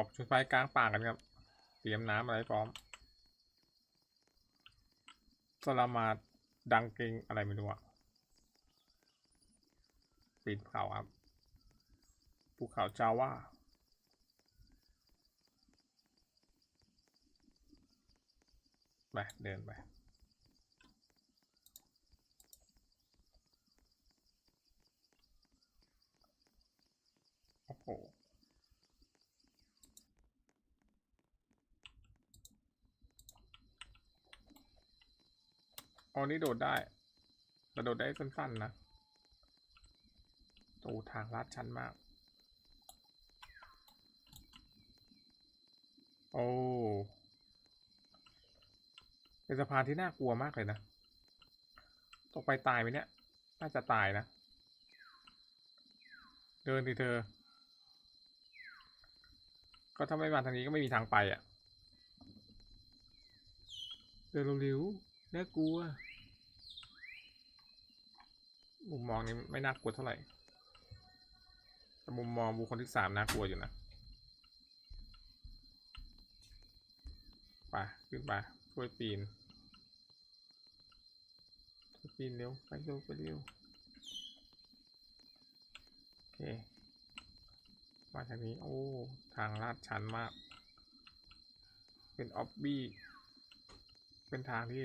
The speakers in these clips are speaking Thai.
อกชุดไฟกลางป่ากันครับ เตรียมน้ำอะไรพร้อมสลามาดังเกงอะไรไม่รู้อะปีนเขาครับภูเขาจาว่าไปเดินไปโอ้โห อ๋อนี่โดดได้แต่โดดได้สั้นๆนะโอ้ทางลาดชันมาก โอ้เป็นสะพานที่น่ากลัวมากเลยนะ ตกไปตายไหมเนี่ย น่าจะตายนะ เดินดิเธอ ก็ถ้าไม่มาทางนี้ก็ไม่มีทางไปอะ เดินเร็วๆน่ากลัว มุมมองนี้ไม่น่ากลัวเท่าไหร่แต่มุมมองบุคคลที่สามน่ากลัวอยู่นะไปขึ้นไปช่วยปีนช่วยปีนเร็วไปเร็วไปเร็วโอเคมาทางนี้โอ้ทางลาดชันมาก เป็นออบบี้เป็นทางที่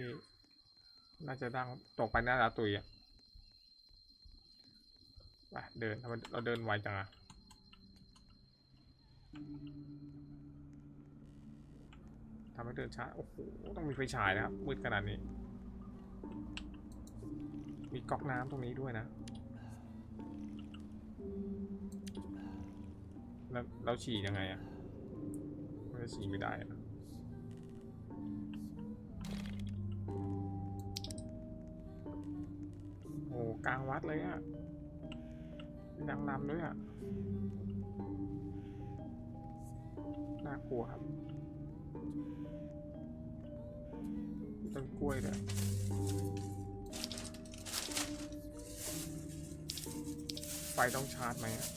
น่าจะดังตกไปหน้าตาตุยอะ ไปเดินทำไมเราเดินไวจังอะทำให้เดินช้า โอ้โห ต้องมีไฟฉายนะครับ มืดขนาดนี้ มีก๊อกน้ำตรงนี้ด้วยนะ แล้วเราฉี่ยังไงอะไมันจะฉี่ไม่ได้อะโอ้กลางวัดเลยอะ นางรำด้วยอะ น่ากลัวครับต้นกล้วยด้วยไฟต้องชาร์จไหมอะ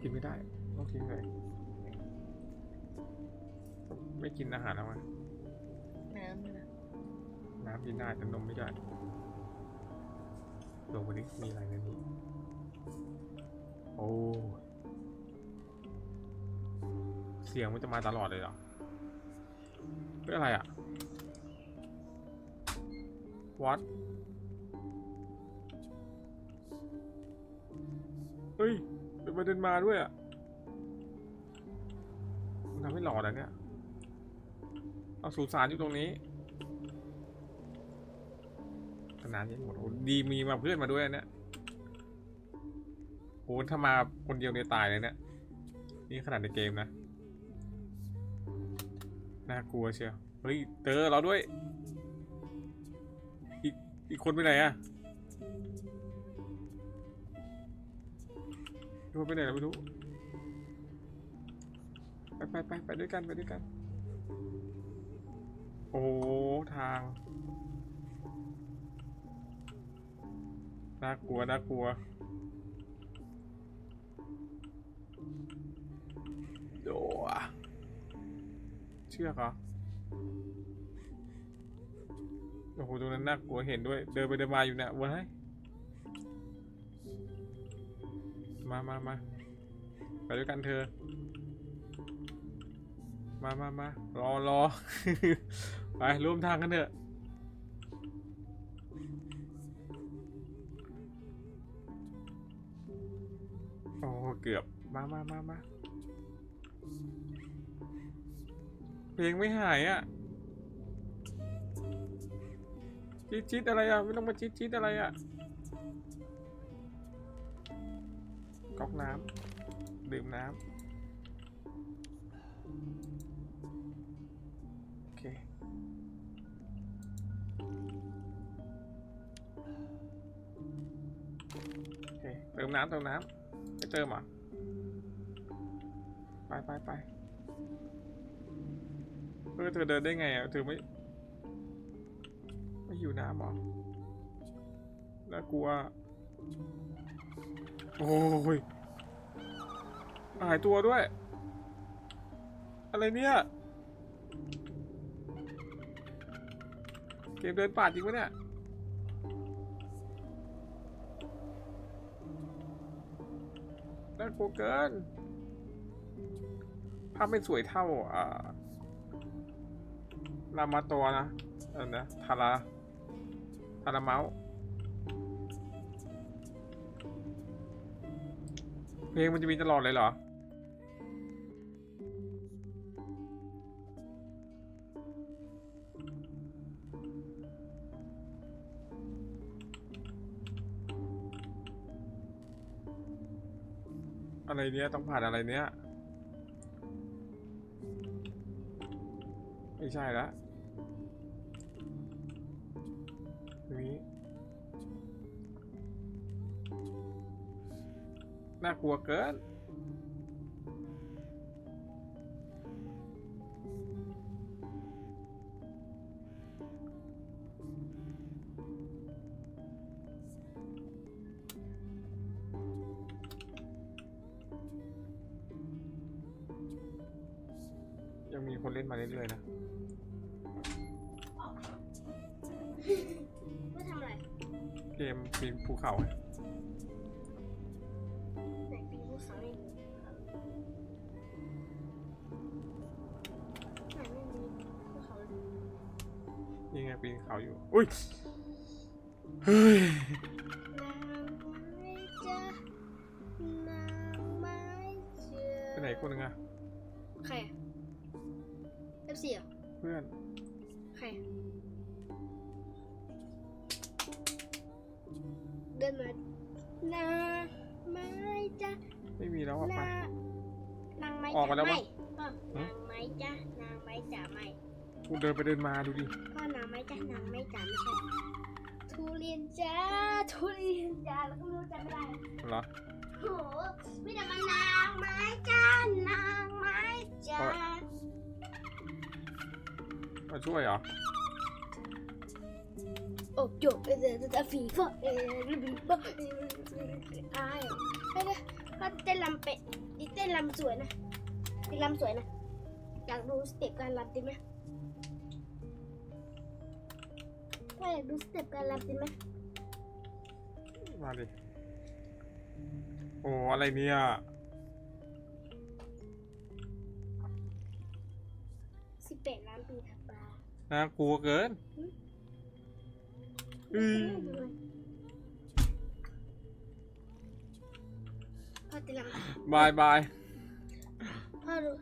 กินไม่ได้ ต้องทิ้งเลย ไม่กินอาหารแล้วมั้ยน้ำเลยนะน้ำกินได้แต่นมไม่ได้ลงไปดิมีอะไรในนี้ โอ้ เสียงมันจะมาตลอดเลยเหรอเรื่องอะไรอะวัดเฮ้ยเดินไปเดินมาด้วยอะมันทำให้หลอดอะเนี่ย เอาสุสานอยู่ตรงนี้ขนาดนี้หมดโอ้ดีมีมาเพื่อนมาด้วยเนี่ยโอ้ถ้ามาคนเดียวเนี่ยตายเลยเนี่ยนี่ขนาดในเกมนะน่ากลัวเชียวเฮ้ยเจอเราด้วย อีกอีกคนไปไหนอะอีกคนไปไหนเราไม่รู้ไปไปไปไปด้วยกันไปด้วยกัน โอ้ทาง น่ากลัว น่ากลัว โดอะเชือกเหรอ โอ้โห ตรงนั้นน่ากลัวเห็นด้วย เดินไปเดินมาอยู่เนี่ยเว้ยมามามาไปด้วยกันเธอ มามามารอรอ ไปร่วมทางกันเถอะ โอ้เกือบ มามามามาเพลงไม่หายอะจิตจิตอะไรอะ ไม่ต้องมาจิตจิตอะไรอะก๊อกน้ำดื่มน้ำ เคโอเคเติมน้ำเติมน้ำไม่เติมอะไปไปไปเออเธอเดินได้ไงอะเธอไม่ไม่อยู่น้ำหรอน่ากลัวโอ้ยหายตัวด้วย อะไรเนี่ย เกมเดินป่าจริงปะเนี่ย น่ากลัวเกิน ภาพไม่สวยเท่า อ่า รามาตัวนะ เออนะทาราทาราเมาส์เพลงมันจะมีตลอดเลยเหรอ อะไรเนี้ยต้องผ่านอะไรเนี้ย ไม่ใช่ละตรงนี้น่ากลัวเกิน ยังมีคนเล่นมาเรื่อยๆนะว่าทำอะไรเกมปีนภูเขาไงไหนปีนภูเขาไม่มีไหนไม่มีภูเขาเลยนี่ไงปีนเขาอยู่ อุ้ยเฮ้ยนางไม้จ้านางไม้เชื่อไปไหนคนหนึ่งอะใคร อะเอฟซีเหรอเพื่อนใครอะเดินมานางไม้จ้าไม่มีแล้วอะไป นางนางไม้ออกมาแล้วไม่ปะก็ฮะนางไม้จ้านางไม้จ๋าไม่กูเดินไปเดินมาดูดิก็นางไม้จ้านางไม้จ๋าไม่ใช่ทุเรียนจ้าทุเรียนจ้าแล้วก็ไม่รู้จำไม่ได้เหรอโอ้โหมีแต่มานางไม้จ้านาง มาช่วยเหรอโอ้จบไปเลยจะฝีฟ้าเออบีฟ้าเอออายเหรอไม่ได้เขาเต้นลำเป็ดดิเต้นลำสวยนะเต้นลำสวยนะอยากดูสเต็ปการลำจริไหมถ้าอยากดูสเต็ปการลำจริไหมมาดิโอ้อะไรเนี่ย สิบแปดล้านปีถัดไปน่ากลัวเกินอืมพ่อเต้นลำบายบายพ่อดู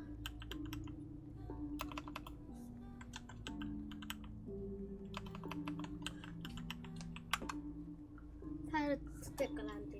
ถ้าสเต็ปการลำจริงพ่อหืมพ่อเห็นจ